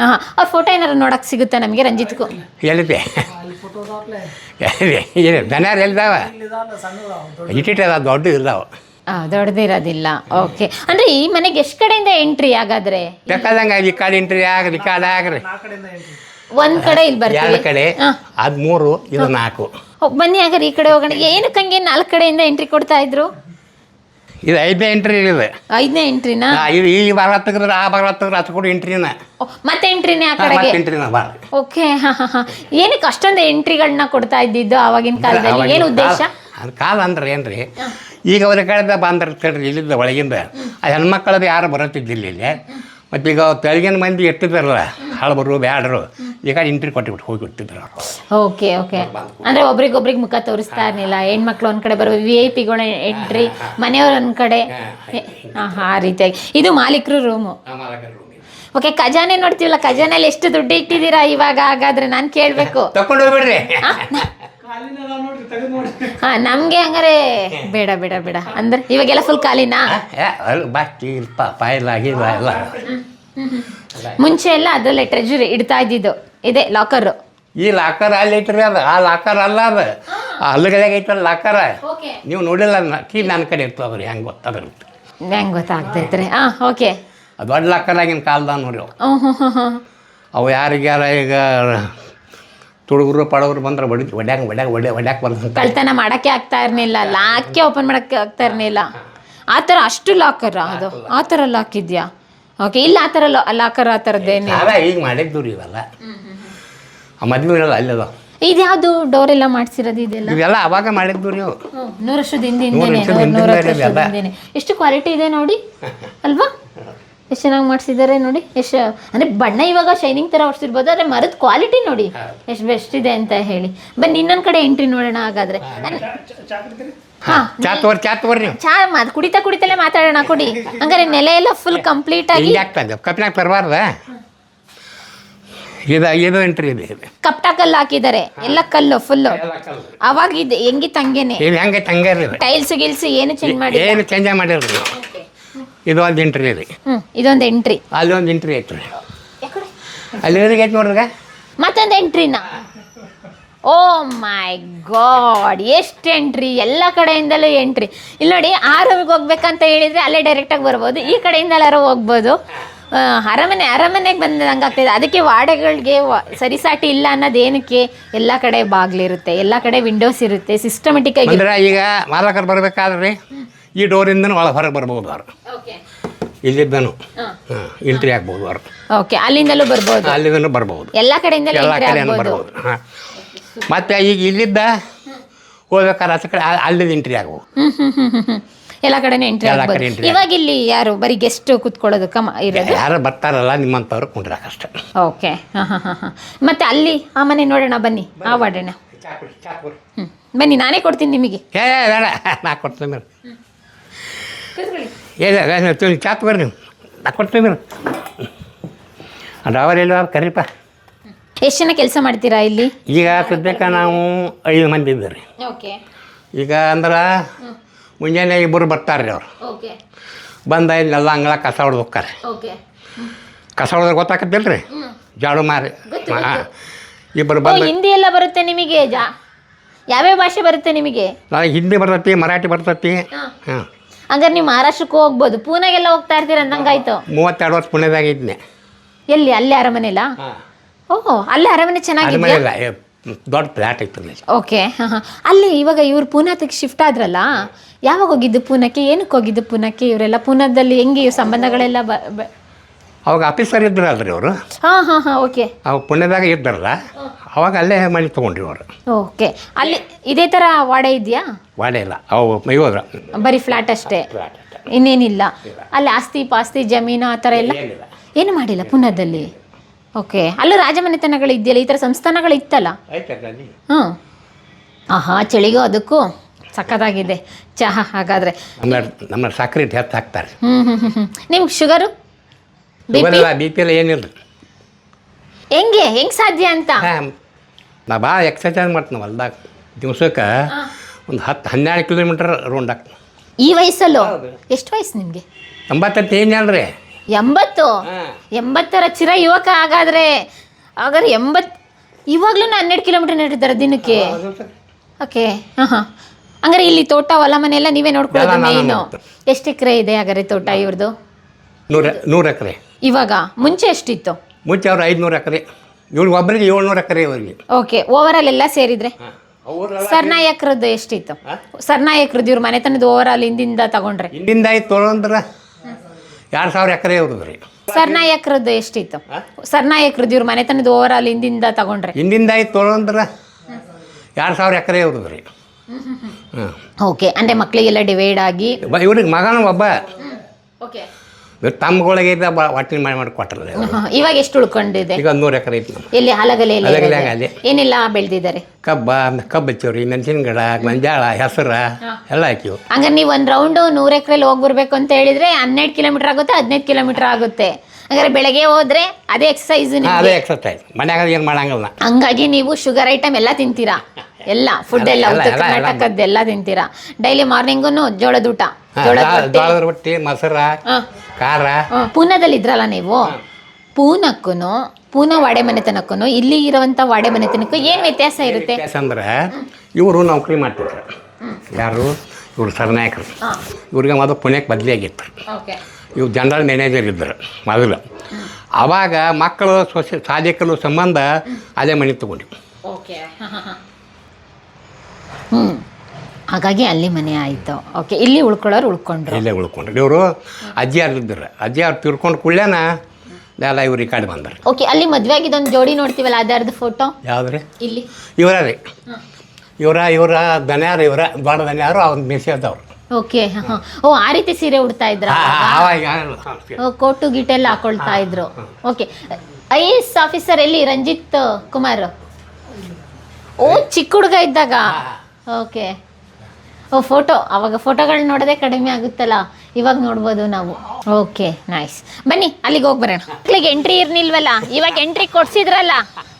ಹಾಂ ಅವ್ರ ಫೋಟೋ ಏನಾರು ನೋಡಕ್ ಸಿಗುತ್ತೆ ನಮಗೆ ರಂಜಿತ್ ಕು ಎಲ್ಲಿದೆ ಏನು ದನ್ಯಾರು ಎಲ್ಲಿದಾವ ಇಟ್ಟಿಟ್ಟು ಅದಾವ ದೊಡ್ಡ ಇದ್ದಾವ ಆ, ದೊಡ್ಡದಿರೋದಿಲ್ಲ ಓಕೆ. ಅಂದ್ರೆ ಈ ಮನೆಗೆ ಎಷ್ಟು ಕಡೆಯಿಂದ ಎಂಟ್ರಿ ಹಾಗಾದ್ರೆ? ಬೇಕಾದಂಗೆ ಈ ಕಡೆ ಎಂಟ್ರಿ ಆಗ್ರಿ ಈ ಕಡೆ ಆಗ್ರಿ. ಒಂದ್ ಕಡೆ ಇಲ್ಲಿ ಎರಡು ಬರ್ತೀವಿ ಕಡೆ. ಅದು ಮೂರು ಇದು ನಾಲ್ಕು. ಓ ಬನ್ನಿ ಹಾಗಾದ್ರೆ ಈ ಕಡೆ ಹೋಗೋಣ. ಏನಕ್ಕೆ ಹಂಗೆ ನಾಲ್ಕು ಕಡೆಯಿಂದ ಎಂಟ್ರಿ ಕೊಡ್ತಾ ಇದ್ರು? ಇದು ಐದನೇ ಎಂಟ್ರಿ ಇದೆ ಐದನೇ ಎಂಟ್ರಿನಾ ಆ, ಇದು ಈ ಭಾಗ ತೆಗೆದ್ರೆ ಆ ಭಾಗ ತೆಗೆದ್ರೆ ಅದು ಕೂಡ ಎಂಟ್ರಿನ ಓ, ಮತ್ತೆ ಎಂಟ್ರಿನೇ ಆ ಕಡೆಗೆ? ಮತ್ತೆ ಎಂಟ್ರಿನ ಭಾಳ ಓಕೆ ಹಾ ಹಾ ಹಾ. ಏನಕ್ಕೆ ಅಷ್ಟೊಂದು ಎಂಟ್ರಿಗಳನ್ನ ಕೊಡ್ತಾ ಇದ್ದಿದ್ದು ಆವಾಗಿನ ಕಾಲದಲ್ಲಿ? ಏನು ಉದ್ದೇಶ? ಅದು ಕಾಲ ಅಂದ್ರೆ ಏನ್ರಿ? ಈಗ ಅವ್ರ ಕಡೆದ ಬಂದ್ರೆ ಇಲ್ಲಿದ್ದ ಒಳಗಿಂದ. ಆ ಹೆಣ್ಮಕ್ಳದ್ದು ಯಾರು ಬರುತ್ತಿದ್ದಿಲ್ಲ ಇಲ್ಲಿ. ಮತ್ತು ಈಗ ತೆಳಗಿನ ಮಂದಿ ಎತ್ತಿದಾರಲ್ಲ ಹಳಬರು ಬ್ಯಾಡರು. ಈಗ ಇಂಟ್ರಿ ಕೊಟ್ಟಿಬಿಟ್ಟು ಹೋಗಿ ಬಿಡ್ತಿದ್ರು ಅವರು. ಓಕೆ ಓಕೆ ಅಂದ್ರೆ ಒಬ್ರಿಗೊಬ್ರಿಗೆ ಮುಖ ತೋರಿಸ್ತಾ ಇರ್ಲಿಲ್ಲ. ಹೆಣ್ಮಕ್ಳು ಒಂದ್ ಕಡೆ ಬರುವ ವಿ ಐ ಪಿಗಳು ಎಂಟ್ರಿ ಮನೆಯವ್ರ ಒಂದ್ ಕಡೆ. ಆ ರೀತಿಯಾಗಿ. ಇದು ಮಾಲೀಕರು ರೂಮು ಓಕೆ ಖಜಾನೆ ನೋಡ್ತೀವಲ್ಲ ಖಜಾನೆಯಲ್ಲಿ ಎಷ್ಟು ದುಡ್ಡು ಇಟ್ಟಿದ್ದೀರಾ ಇವಾಗ? ಹಾಗಾದ್ರೆ ನಾನು ಕೇಳಬೇಕು. ತಕೊಂಡು ಹೋಗ್ಬಿಡ್ರಿ. ಹಾ ನಮ್ಗೆ ಹಂಗಾರೆ ಬೇಡ ಬೇಡ ಬೇಡ. ಅಂದ್ರೆ ಇವಾಗೆಲ್ಲ ಫುಲ್ ಖಾಲಿನಾ? ಏ, ಅಲ್ಲಿ ಬಾಕಿ ಇಲ್ಪ ಪಾಯಿಲ್ಲ ಆಗಿಲ್ಲ ಎಲ್ಲ. ಮುಂಚೆ ಎಲ್ಲ ಅದರಲ್ಲೇ ಟ್ರೆಜರಿ ಇಡ್ತಾ ಇದ್ದಿದ್ದು. ಇದೆ ಲಾಕರ್ ಈ ಲಾಕರ್ ಅಲ್ಲಿ ಐತ್ರಿ ಅದು ಆ ಲಾಕರ್ ಅಲ್ಲ ಅದು. ಆ ಹಲ್ಲುಗಳಿಗೆ ಐತಲ್ಲ ಲಾಕರ್ ಓಕೆ. ನೀವು ನೋಡಿಲ್ಲ ಕೀ ನನ್ನ ಕಡೆ ಇರ್ತದ್ರಿ ಹೆಂಗೆ ಗೊತ್ತಾಗುತ್ತೆ ಹೆಂಗ್ ಗೊತ್ತಾಗ್ತೈತ್ರಿ ಹಾ ಓಕೆ. ಅದು ದೊಡ್ಡ ಲಾಕರ್ ಆಗಿನ ಕಾಲ್ದಾಗ ನೋಡಿ ಅವು ಯಾರಿಗ್ಯಾರ ಈಗ ತುಡುಗರು ಪಡವರು ಬಂದ್ರೆ ಬಡಿ ಒಡ್ಯಾಂಗ ಒಡ್ಯಾಗ ಒಡ್ಯ ಒಡ್ಯಾಕ ಬರ್ತಂತ ಕಳ್ತನ ಮಾಡಕ್ಕೆ ಆಗ್ತಾ ಇರಲಿಲ್ಲ ಲಾಕೆ ಓಪನ್ ಮಾಡಕ್ಕೆ ಆಗ್ತಾ ಇರಲಿಲ್ಲ ಆ ಥರ ಅಷ್ಟು ಲಾಕರ್ ಅದು. ಆ ಥರ ಲಾಕ್ ಇದೆಯಾ? ಓಕೆ ಇಲ್ಲ ಆ ಥರ ಲಾಕರ್ ಆ ಥರದ್ದೇನು ಈಗ ಮಾಡಿದ್ದು ರೀ ಇವೆಲ್ಲ. ಆ ಮದ್ವೆ ಇರಲ್ಲ ಅಲ್ಲದ ಇದು ಇದ್ಯಾವುದು ಡೋರ್ ಎಲ್ಲ ಮಾಡ್ಸಿರೋದು ಇದೆಲ್ಲ? ಇವೆಲ್ಲ ಅವಾಗ ಮಾಡಿದ್ದು ನೀವು. ನೂರು ವರ್ಷದ ವರ್ಷದ ಇದೆಲ್ಲ. ಎಷ್ಟು ಕ್ವಾಲಿಟಿ ಇದೆ ನೋಡಿ. ಅಲ್ವಾ? ಎಷ್ಟು ಚೆನ್ನಾಗಿ ಮಾಡಿಸಿದ್ದಾರೆ ನೋಡಿ ಎಷ್ಟು ಅಂದರೆ ಬಣ್ಣ ಇವಾಗ ಶೈನಿಂಗ್ ಥರ ಹೊಡ್ಸಿರ್ಬೋದು ಆದರೆ ಮರದ ಕ್ವಾಲಿಟಿ ನೋಡಿ ಎಷ್ಟು ಬೆಸ್ಟ್ ಇದೆ ಅಂತ ಹೇಳಿ. ಬನ್ನಿ ಇನ್ನೊಂದು ಕಡೆ ಎಂಟ್ರಿ ನೋಡೋಣ ಹಾಗಾದ್ರೆ. ಹಾಂ ಚಾ ಮಾತ್ ಕುಡಿತಾ ಕುಡಿತಲೇ ಮಾತಾಡೋಣ ಕೊಡಿ. ಹಂಗಾರೆ ನೆಲೆ ಎಲ್ಲ ಫುಲ್ ಕಂಪ್ಲೀಟ್ ಆಗಿ ಕಪ್ನಾಗ ತರಬಾರ್ದ ಇದು? ಎಂಟ್ರಿ ಇದೆ ಕಪ್ಟ ಕಲ್ಲು ಹಾಕಿದ್ದಾರೆ. ಎಲ್ಲ ಕಲ್ಲು ಫುಲ್ಲು ಅವಾಗ ಇದು ಹೆಂಗಿತ್ತು ಹಂಗೇನೆ. ಟೈಲ್ಸ್ ಗಿಲ್ಸ್ ಏನು ಚೇಂಜ್ ಮಾಡಿ ಏನು ಚೇಂಜ್ ಮಾಡಿಲ್ಲ ರೀ ಇದು ಒಂದು ಎಂಟ್ರಿ ರೀ ಹ್ಮ್ ಇದೊಂದು ಎಂಟ್ರಿ ಅಲ್ಲೊಂದು ಎಂಟ್ರಿ ಐತ್ರಿ. ಅಲ್ಲಿ ಎದುರಿಗೆ ನೋಡ್ರಿ ಮತ್ತೊಂದು ಎಂಟ್ರಿನ ಓ ಮೈ ಗಾಡ್ ಎಷ್ಟು ಎಂಟ್ರಿ ಎಲ್ಲ ಕಡೆಯಿಂದಲೂ ಎಂಟ್ರಿ ಇಲ್ಲಿ ನೋಡಿ ಆ ರೂಮಿಗೆ ಹೋಗ್ಬೇಕಂತ ಹೇಳಿದ್ರೆ ಅಲ್ಲೇ ಡೈರೆಕ್ಟಾಗಿ ಬರ್ಬೋದು. ಈ ಕಡೆಯಿಂದ ಎಲ್ಲರೂ ಹೋಗ್ಬೋದು. ಅರಮನೆ ಅರಮನೆಗೆ ಬಂದಂಗೆ ಆಗ್ತಿದೆ. ಅದಕ್ಕೆ ವಾಡೆಗಳಿಗೆ ಸರಿಸಾಟಿ ಇಲ್ಲ ಅನ್ನೋದು ಏನಕ್ಕೆ? ಎಲ್ಲ ಕಡೆ ಬಾಗಿಲಿರುತ್ತೆ. ಎಲ್ಲ ಕಡೆ ವಿಂಡೋಸ್ ಇರುತ್ತೆ. ಸಿಸ್ಟಮೆಟಿಕ್ ಆಗಿ ಈಗ ಮಾಲಕರು ಬರ್ಬೇಕಾದ್ರೆ? ಈ ಡೋರಿಂದನೂ ಒಳಗೆ ಹೊರಗೆ ಬರ್ಬೋದು ಅವ್ರು. ಇಲ್ಲಿದ್ದನು. ಹಾಂ. ಎಂಟ್ರಿ ಆಗ್ಬೋದು ಅವ್ರು. ಓಕೆ ಅಲ್ಲಿಂದಲೂ ಬರ್ಬೋದು. ಅಲ್ಲಿಂದನೂ ಬರ್ಬೋದು. ಎಲ್ಲ ಕಡೆಯಿಂದಲೂ ಎಲ್ಲ ಆಗ್ಬೋದು. ಬರ್ಬೋದು. ಹಾಂ. ಮತ್ತು ಈಗ ಇಲ್ಲಿದ್ದ ಹೋಗ್ಬೇಕಾದ್ರೆ ಆಚೆ ಕಡೆ ಆ- ಅಲ್ಲಿದ್ದು ಎಂಟ್ರಿ ಆಗ್ಬೋದು. ಎಲ್ಲ ಕಡೆನೂ ಎಂಟ್ರಿ ಆಗ್ಬೋದು. ಇವಾಗ ಇಲ್ಲಿ ಯಾರು ಬರೀ ಗೆಸ್ಟ್ ಕುತ್ಕೊಳ್ಳೋದು ಕಮ ಇರೋದು? ಯಾರು ಬರ್ತಾರಲ್ಲ ನಿಮ್ಮಂಥವ್ರು ಕುಂಡ್ರಾಕಷ್ಟೆ ಓಕೆ ಹಾಂ ಹಾಂ ಹಾಂ ಹಾಂ. ಮತ್ತೆ ಅಲ್ಲಿ ಆ ಮನೆ ನೋಡೋಣ ಬನ್ನಿ. ಆ ವಾರ್ಡನ. ಹ್ಞೂ ಬನ್ನಿ ನಾನೇ ಕೊಡ್ತೀನಿ ನಿಮಗೆ. ಏ ಬೇಡ ನಾ ಕೊಡ್ತೀನಿ ಮೇಡಮ್ ತಿಳಿ ಚಾತ್ ಬರ್ರಿ ನೀವು. ನಾ ಕೊಡ್ತೀವಿ ಮೇಡಮ್ ಡ್ರೈವರ್ ಎಲ್ಲಿ ಕರೀಪ ಎಷ್ಟು ಜನ ಕೆಲಸ ಮಾಡ್ತೀರಾ ಇಲ್ಲಿ? ಈಗ ಸದ್ಯಕ್ಕ ನಾವು ಐದು ಮಂದಿ ಇದ್ದೀವಿ ಓಕೆ. ಈಗ ಅಂದ್ರೆ ಮುಂಜಾನೆ ಇಬ್ಬರು ಬರ್ತಾರೆ ಅವ್ರು. ಓಕೆ. ಬಂದ ಇಲ್ಲೆಲ್ಲ ಅಂಗಳ ಕಸ ಹೊಡೆದು ಹೋಗ್ತಾರೆ ಓಕೆ. ಕಸ ಹೊಡೆದ್ರೆ ಗೊತ್ತಾಕತ್ತಿಲ್ಲ ರೀ ಜಾಡು ಮಾರಿ. ಹಾಂ. ಇಬ್ಬರು ಬಂದು ಹಿಂದಿ ಎಲ್ಲ ಬರುತ್ತೆ ನಿಮಗೆ? ಜಾ ಯಾವ್ಯಾವ ಭಾಷೆ ಬರುತ್ತೆ ನಿಮಗೆ? ನನಗೆ ಹಿಂದಿ ಬರ್ತೈತಿ ಮರಾಠಿ ಬರ್ತೈತಿ. ಹಾಂ. ಹಂಗಾರೆ ನೀವು ಮಹಾರಾಷ್ಟ್ರಕ್ಕೂ ಹೋಗ್ಬೋದು. ಪೂನೆಗೆಲ್ಲ ಹೋಗ್ತಾ ಇರ್ತೀರ ಅಂದಂಗಾಯ್ತು. ಮೂವತ್ತೆರಡು ವರ್ಷ ಪುಣೆದಾಗ ಇದ್ನೆ. ಎಲ್ಲಿ? ಅಲ್ಲೇ ಅರಮನೆಲ್ಲ ಓಹ್ ಅಲ್ಲೇ ಅರಮನೆ ಚೆನ್ನಾಗಿದೆ ದೊಡ್ಡ ಫ್ಲ್ಯಾಟ್ ಇತ್ತು ಅಲ್ಲಿ. ಓಕೆ ಹಾಂ ಹಾಂ. ಅಲ್ಲಿ ಇವಾಗ ಇವ್ರು ಪೂನಾತಕ್ಕೆ ಶಿಫ್ಟ್ ಆದ್ರಲ್ಲ ಯಾವಾಗ ಹೋಗಿದ್ದು ಪೂನಕ್ಕೆ ಏನಕ್ಕೆ ಹೋಗಿದ್ದು ಪೂನಕ್ಕೆ ಇವರೆಲ್ಲ? ಪೂನಾದಲ್ಲಿ ಹೆಂಗೆ ಇವ್ರ ಸಂಬಂಧಗಳೆಲ್ಲ ಬ ಬ- ಅವಾಗ ಆಫೀಸರ್ ಇದ್ರಲ್ರಿ ಅವರು. ಹಾಂ ಹಾಂ ಹಾಂ ಓಕೆ ಅವಾಗ ಪುಣ್ಯದಾಗ ಇದ್ದಾರಲ್ಲ ಅವಾಗ ಅಲ್ಲೇ ಮನೆ ತೊಗೊಂಡ್ರಿ ಅವರು. ಓಕೆ ಅಲ್ಲಿ ಇದೇ ಥರ ವಾಡೆ ಇದೆಯಾ? ವಾಡೆ ಇಲ್ಲ. ಅವು ಇವಾಗ ಬರೀ ಫ್ಲ್ಯಾಟ್ ಅಷ್ಟೇ. ಇನ್ನೇನಿಲ್ಲ. ಅಲ್ಲಿ ಆಸ್ತಿ ಪಾಸ್ತಿ ಜಮೀನು ಆ ಥರ ಎಲ್ಲ? ಏನು ಮಾಡಿಲ್ಲ ಪುನದಲ್ಲಿ ಓಕೆ ಅಲ್ಲೂ ರಾಜಮನೆತನಗಳು ಇದೆಯಲ್ಲ ಈ ಥರ ಸಂಸ್ಥಾನಗಳು ಇತ್ತಲ್ಲ? ಹ್ಞೂ ಆಹಾ ಚಳಿಗೂ ಅದಕ್ಕೂ. ಸಖತ್ತಾಗಿದೆ. ಚಹಾ ಹಾಗಾದರೆ. ನಮ್ಮ ನಮ್ಮ ಸಕ್ಕರೆ ಹೆಚ್ಚು ಹಾಕ್ತಾರೆ. ಹ್ಞೂ ಹ್ಞೂ ಹ್ಞೂ ಹ್ಞೂ ನಿಮ್ಗೆ ಶುಗರು ಪಿ ಇವೆಲ್ಲ ಬಿ ಪಿ ಎಲ್ಲ ಏನಿಲ್ಲ. ಹೆಂಗೆ? ಹೆಂಗೆ ಸಾಧ್ಯ ಅಂತ? ನಾ ಭಾಳ ಎಕ್ಸರ್ಸೈಸ್ ಮಾಡ್ತೀನಿ ಹೊಲ್ದಾಗ. ದಿವ್ಸಕ್ಕೆ ಒಂದು ಹತ್ತು ಹನ್ನೆರಡು ಕಿಲೋಮೀಟರ್ ರೌಂಡ್ ಆಗ್ತೀನಿ ಈ ವಯಸ್ಸಲ್ಲೂ? ಎಷ್ಟು ವಯಸ್ಸು ನಿಮಗೆ? ಎಂಬತ್ತತ್ತು ಏನು ಹೇಳ್ರಿ? ಎಂಬತ್ತು? ಎಂಬತ್ತರ ಚಿರ ಯುವಕ ಹಾಗಾದ್ರೆ ಹಾಗಾದ್ರೆ ಎಂಬತ್ ಇವಾಗ್ಲೂ ಹನ್ನೆರಡು ಕಿಲೋಮೀಟರ್ ನಡೀತಾರೆ ದಿನಕ್ಕೆ. ಓಕೆ ಹಾಂ ಹಾಂ. ಹಂಗಾರೆ ಇಲ್ಲಿ ತೋಟ ಹೊಲ ಮನೆ ಎಲ್ಲ ನೀವೇ ನೋಡ್ಕೊಳ್ಳೋದು ಮೇಯ್ನು ಎಷ್ಟು ಎಕರೆ ಇದೆ ಹಾಗಾದ್ರೆ ತೋಟ ಇವ್ರದ್ದು ನೂರ ನೂರು ಎಕರೆ. ಇವಾಗ ಮುಂಚೆ ಎಷ್ಟಿತ್ತು? ಮುಂಚೆ ಅವ್ರು ಐದುನೂರು ಎಕರೆ ಒಬ್ಬರಿಗೆ ಏಳ್ನೂರು ಎಕರೆ ಇವರಿಗೆ. ಓಕೆ ಓವರ್ ಆಲ್ ಎಲ್ಲ ಸೇರಿದ್ರೆ? ಸರ್ನಾಯಕರದ್ದು ಎಷ್ಟಿತ್ತು? ಸರ್ನಾಯಕರದ್ದು ಇವ್ರ ಮನೆತನದ ಓವರ್ ಆಲ್ ಹಿಂದಿಂದ ತಗೊಂಡ್ರೆ? ಹಿಂದಿಂದ ಆಯ್ತು ತೊಗೊಂಡ್ರೆ ಎರಡು ಸಾವಿರ ಎಕರೆ ಇವ್ರದ್ದು ರೀ. ಸರ್ನಾಯಕರದ್ದು ಎಷ್ಟಿತ್ತು? ಸರ್ನಾಯಕರದ್ದು ಇವ್ರ ಮನೆತನದ ಓವರ್ ಆಲ್ ಹಿಂದಿಂದ ತಗೊಂಡ್ರೆ? ಹಿಂದಿಂದ ಆಯ್ತು ತೊಗೊಂಡ್ರೆ ಎರಡು ಸಾವಿರ ಎಕರೆ ಇವ್ರದ್ದು ರೀ. ಓಕೆ ಅಂದ್ರೆ ಮಕ್ಕಳಿಗೆಲ್ಲ ಡಿವೈಡ್ ಆಗಿ ಇವ್ರಿಗೆ ಮಗನ ಒಬ್ಬ. ಓಕೆ ಇವ್ರು ತಮ್ಮಗಳಿಗೆ ಇದ್ದ ಬಾ ಮಾಡಿ ಮಾಡಿ ಕೊಟ್ಟರೆ ಇವಾಗ ಎಷ್ಟು ಉಳ್ಕೊಂಡಿದೆ? ಈಗ ಒಂದು ನೂರು ಎಕರೆ ಐತಿ ನಮ್ಮ ಎಲ್ಲಿ ಹಲಗಲೆ ಎಲ್ಲಿ ಹಲಗಲೆ ಇರೋದು? ಅಲ್ಲಿ. ಏನೆಲ್ಲ ಬೆಳೆದಿದ್ದಾರೆ? ಕಬ್ಬ ಕಬ್ಬು ಹಚ್ಚೀವ್ರಿ ಮೆಣಸಿನ ಗಿಡ ಮಂಜಾಳ ಹೆಸರ ಎಲ್ಲ ಹಾಕಿವು. ಹಂಗಾರೆ ನೀವು ಒಂದು ರೌಂಡು ನೂರು ಎಕರೆಲಿ ಹೋಗಿ ಬರ್ಬೇಕು ಅಂತ ಹೇಳಿದ್ರೆ ಹನ್ನೆರಡು ಕಿಲೋಮೀಟರ್ ಆಗುತ್ತೆ ಹದಿನೈದು ಕಿಲೋಮೀಟರ್ ಆಗುತ್ತೆ. ಹಂಗಾರೆ ಬೆಳಗ್ಗೆ ಹೋದ್ರೆ ಅದೇ ಎಕ್ಸಸೈಸ್ ಅದೇ ಎಕ್ಸರ್ಸೈಸ್ ಮನ್ಯಾಗ ಏನು ಮಾಡಂಗಿಲ್ಲ. ಹಂಗಾಗಿ ನೀವು ಶುಗರ್ ಐಟಮ್ ಎಲ್ಲ ತಿಂತೀರಾ? ಎಲ್ಲ ಫುಡ್ ಎಲ್ಲ ಉತ್ತರ. ಕರ್ನಾಟಕದ್ದೆಲ್ಲ ತಿಂತೀರಾ? ಡೈಲಿ ಮಾರ್ನಿಂಗು ಜೋಳದ ಊಟ ಜೋಳದ ರೊಟ್ಟಿ ಮೊಸರ ಖಾರ. ಪೂನಾದಲ್ಲಿ ಇದ್ರಲ್ಲ ನೀವು? ಪೂನಕ್ಕೂ ಪೂನಾ ವಾಡೆ ಮನೆತನಕ್ಕೂ ಇಲ್ಲಿ ಇರುವಂತ ವಾಡೆ ಮನೆತನಕ್ಕೂ ಏನು ವ್ಯತ್ಯಾಸ ಇರುತ್ತೆ? ಅಂದ್ರೆ ಇವರು ನೌಕರಿ ಮಾಡ್ತಿದ್ರು ಯಾರು? ಇವರು ಸರ್ನಾಯಕರು. ಇವ್ರಿಗೆ ಮೊದಲು ಪುಣ್ಯಕ್ಕೆ ಬದಲಿ ಓಕೆ ಜನರಲ್ ಮ್ಯಾನೇಜರ್ ಇದ್ದರು ಮೊದಲು. ಆವಾಗ ಮಕ್ಕಳು ಸೊಸೆ ಸಾಧಕರು ಸಂಬಂಧ ಅದೇ ಮನೆ ತಗೊಂಡು ಓಕೆ ಹ್ಞೂ ಹಾಗಾಗಿ ಅಲ್ಲಿ ಮನೆ ಆಯಿತು. ಓಕೆ ಇಲ್ಲಿ ಉಳ್ಕೊಳ್ಳೋರು ಉಳ್ಕೊಂಡ್ರು. ಇಲ್ಲೇ ಉಳ್ಕೊಂಡ್ರು. ಇವರು ಅಜ್ಜಿಯಾರು ಇದ್ದರು. ಅಜ್ಜಿಯಾರು ತಿರ್ಕೊಂಡು ಕುಳ್ಳೇನ ಎಲ್ಲ ಇವ್ರು ಈ ಕಡೆ ಬಂದರು. ಓಕೆ ಅಲ್ಲಿ ಮದುವೆ ಆಗಿದ್ದೊಂದು ಜೋಡಿ ನೋಡ್ತೀವಲ್ಲ ಅದ್ಯಾರ್ದು ಫೋಟೋ ಯಾವ್ದು ಇಲ್ಲಿ. ಇವರ ರೀ. ಇವರ ಇವರ ದನ್ಯಾರು ಇವರ ಬಾಡ ದನ್ಯಾರು ಅವ್ನ ಮೆಸಿ ಅದಾವ್ರು ಓಕೆ ಓ ಆ ರೀತಿ ಸೀರೆ ಉಡ್ತಾ ಇದ್ರ ಕೋಟು ಗಿಟೆಲ್ಲ ಹಾಕೊಳ್ತಾ ಇದ್ರು. Okay. I A S officer ಎಲ್ಲಿ? ರಂಜಿತ್ ಕುಮಾರ್? ಓ ಚಿಕ್ಕ ಹುಡುಗ ಇದ್ದಾಗ? ಓಕೆ. ಓ ಫೋಟೋ ಅವಾಗ ಫೋಟೋಗಳು ನೋಡೋದೇ ಕಡಿಮೆ ಆಗುತ್ತಲ್ಲ? ಇವಾಗ ನೋಡ್ಬೋದು ನಾವು. Okay nice. ಬನ್ನಿ ಅಲ್ಲಿಗೆ ಹೋಗಿ ಬರೋಣ. ಮಕ್ಳಿಗೆ ಎಂಟ್ರಿ ಇರ್ನಿಲ್ವಲ್ಲ? ಇವಾಗ ಎಂಟ್ರಿ ಕೊಡ್ಸಿದ್ರಲ್ಲ?